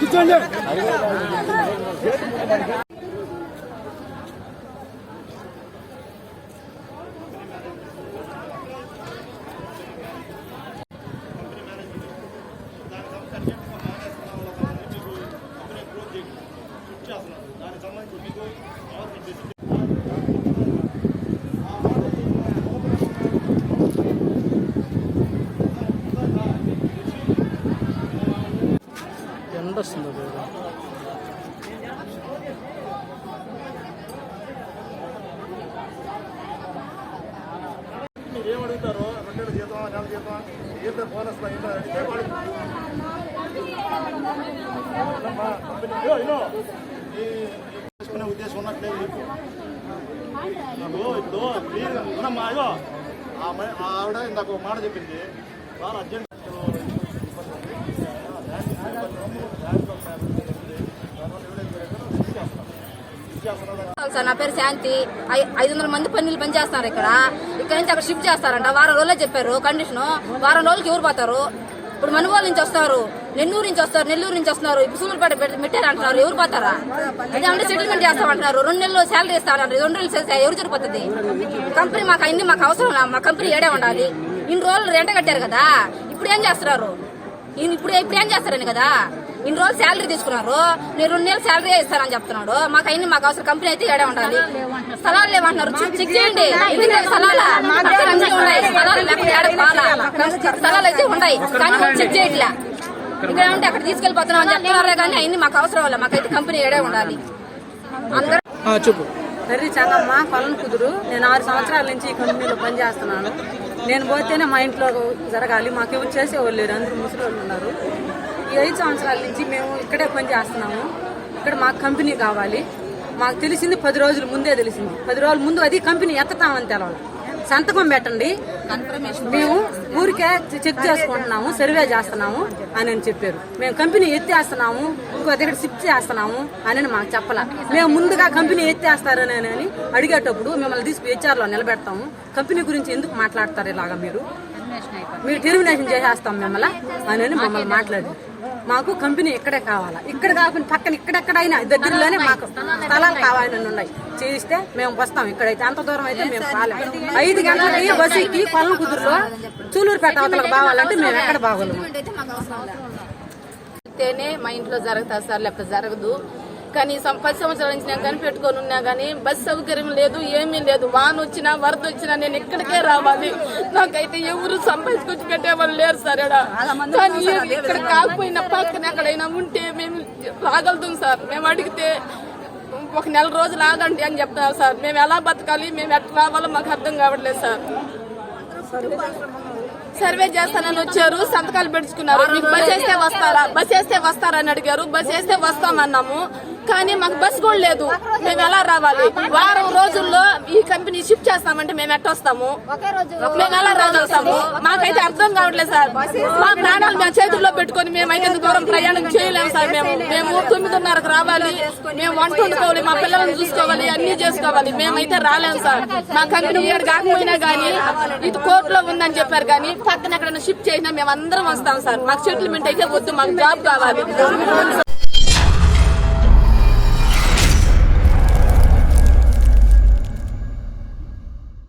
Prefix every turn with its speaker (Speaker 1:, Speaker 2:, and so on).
Speaker 1: కూర్చోండి
Speaker 2: ఏమడుగుతారో జీతం నెల జీతం? ఏంటో బోనస్ ఏంటో? అడిగితే తీసుకునే ఉద్దేశం ఉన్నట్లేదు నీకు ఇప్పుడు ఉన్నమ్మా ఆ ఆవిడ ఇందాక ఒక మాట చెప్పింది. చాలా అర్జెంట్
Speaker 3: సార్ నా పేరు శాంతి. ఐదు వందల మంది పన్నీళ్ళు పని చేస్తున్నారు ఇక్కడ. ఇక్కడ నుంచి అక్కడ షిఫ్ట్ చేస్తారంట. వారం రోజులే చెప్పారు కండిషన్ వారం రోజులకి ఎవరు పోతారు? ఇప్పుడు మనుగోలు నుంచి వస్తారు. నెల్లూరు నుంచి వస్తారు. నెల్లూరు నుంచి వస్తున్నారు. ఇప్పుడు సూళ్ళూరుపేట పెట్టారు అంటున్నారు ఎవరు పోతారా? అదే అంటే సెటిల్మెంట్ చేస్తామంటున్నారు. రెండు నెలలు శాలరీ ఇస్తారంటారు రెండు నెలలు ఎవరు సరిపోతుంది? కంపెనీ మాకు అన్ని మాకు అవసరం మా కంపెనీ ఏడే ఉండాలి. ఇన్ని రోజులు రెంట కట్టారు కదా. ఇప్పుడు ఏం చేస్తున్నారు? ఇప్పుడు ఇప్పుడు ఏం చేస్తారని కదా? ఇన్ని రోజులు శాలరీ తీసుకున్నారు. నేను రెండు నెలలు శాలరీ ఇస్తానని చెప్తున్నాడు. మాకు అయిన మాకు అవసరం. కంపెనీ అయితే ఏడే ఉండాలి. స్థలాలు లేవంటున్నారు. చెక్ చేయండి. స్థలాలు. ఉన్నాయి. లేకపోతే అయితే ఉన్నాయి. కానీ చెక్ చేయట్లే. ఇక్కడ ఉంటే అక్కడ తీసుకెళ్ళిపోతున్నాం అని చెప్తున్నారే కానీ అన్ని మాకు అవసరం వల్ల. మాకైతే కంపెనీ ఏడే ఉండాలి. అందరూ
Speaker 1: ఆ, చెప్పు.
Speaker 4: వెర్రి చంగమ్మ కొలను కుదురు. నేను ఆరు సంవత్సరాల నుంచి ఈ కంపెనీలో పనిచేస్తున్నాను. నేను పోతేనే మా ఇంట్లో జరగాలి. మాకు ఎవరు చేసేవాళ్ళు లేరు. అందరూ ముసలి వాళ్ళు ఉన్నారు. ఈ ఐదు సంవత్సరాల నుంచి మేము ఇక్కడే పని చేస్తున్నాము. ఇక్కడ మాకు కంపెనీ కావాలి. మాకు తెలిసింది పది రోజుల ముందే తెలిసింది. పది రోజుల ముందు అది కంపెనీ ఎత్తతామని తెలవాలి. సంతకం పెట్టండి. మేము ఊరికే చెక్ చేసుకుంటున్నాము సర్వే చేస్తున్నాము అని అని చెప్పారు. మేము కంపెనీ ఎత్తేస్తున్నాము ఇంకో దగ్గర షిఫ్ట్ చేస్తున్నాము అని మాకు చెప్పాల. మేము ముందుగా కంపెనీ ఎత్తేస్తారని అని అడిగేటప్పుడు మిమ్మల్ని తీసుకు హెచ్ఆర్లో నిలబెడతాము. కంపెనీ గురించి ఎందుకు మాట్లాడతారు ఇలాగా మీరు? మీరు టెర్మినేషన్ చేసేస్తాం మిమ్మల్ని అని మమ్మల్ని మాట్లాడి మాకు కంపెనీ ఇక్కడే కావాలా? ఇక్కడ కాకుండా పక్కన ఇక్కడెక్కడైనా దగ్గరలోనే మాకు స్థలాలు కావాలని ఉన్నాయి. చేయిస్తే మేము వస్తాం ఇక్కడైతే. అంత దూరం అయితే మేము రాలేము. ఐదు గంటలకి బస్సు ఎక్కి కొలం కుదురులో చూలూరుపేట అవతలకు బావాలంటే మేము ఎక్కడ బాగోలేము.
Speaker 5: మా ఇంట్లో జరుగుతుంది సార్ లేకపోతే జరగదు. కనీసం పది సంవత్సరాల నుంచి నేను కనిపెట్టుకొని ఉన్నా కానీ బస్ సౌకర్యం లేదు ఏమీ లేదు. వాన వచ్చినా వరద వచ్చినా నేను ఇక్కడికే రావాలి. నాకైతే ఎవరు సంపాదించుకొచ్చి పెట్టేవాళ్ళు లేరు సార్. కానీ ఇక్కడ కాకపోయినా పక్కన ఎక్కడైనా ఉంటే మేము రాగలుగుతాం సార్. మేము అడిగితే ఒక నెల రోజులు ఆగండి అని చెప్తున్నారు సార్. మేము ఎలా బతకాలి మేము ఎట్లా రావాలో మాకు అర్థం కావట్లేదు సార్. సర్వే చేస్తానని వచ్చారు సంతకాలు పెట్టుకున్నారు మీకు బస్ వేస్తే వస్తారా? బస్ వేస్తే వస్తారా అని అడిగారు. బస్ వేస్తే వస్తామన్నాము. కానీ మాకు బస్ కూడా లేదు. మేము ఎలా రావాలి? వారం రోజుల్లో ఈ కంపెనీ షిఫ్ట్ చేస్తామంటే మేము ఎట్ట వస్తాము? మేము ఎలా రాగలుగుతాము? మాకైతే అర్థం కావట్లేదు సార్. మా ప్రాణాలు మేము చేతుల్లో పెట్టుకొని మేమైతే ఇంత దూరం ప్రయాణం చేయలేము సార్ మేము. మేము తొమ్మిదిన్నరకు రావాలి. మేము వంట వండుకోవాలి మా పిల్లల్ని చూసుకోవాలి అన్ని చేసుకోవాలి. మేమైతే రాలేము సార్. మా కంపెనీ ఏడు కాకపోయినా గానీ ఇది కోర్టులో ఉందని చెప్పారు కానీ పక్కన ఎక్కడైనా షిఫ్ట్ చేసినా మేము అందరం వస్తాం సార్. మాకు సెటిల్మెంట్ అయితే వద్దు మాకు జాబ్ కావాలి.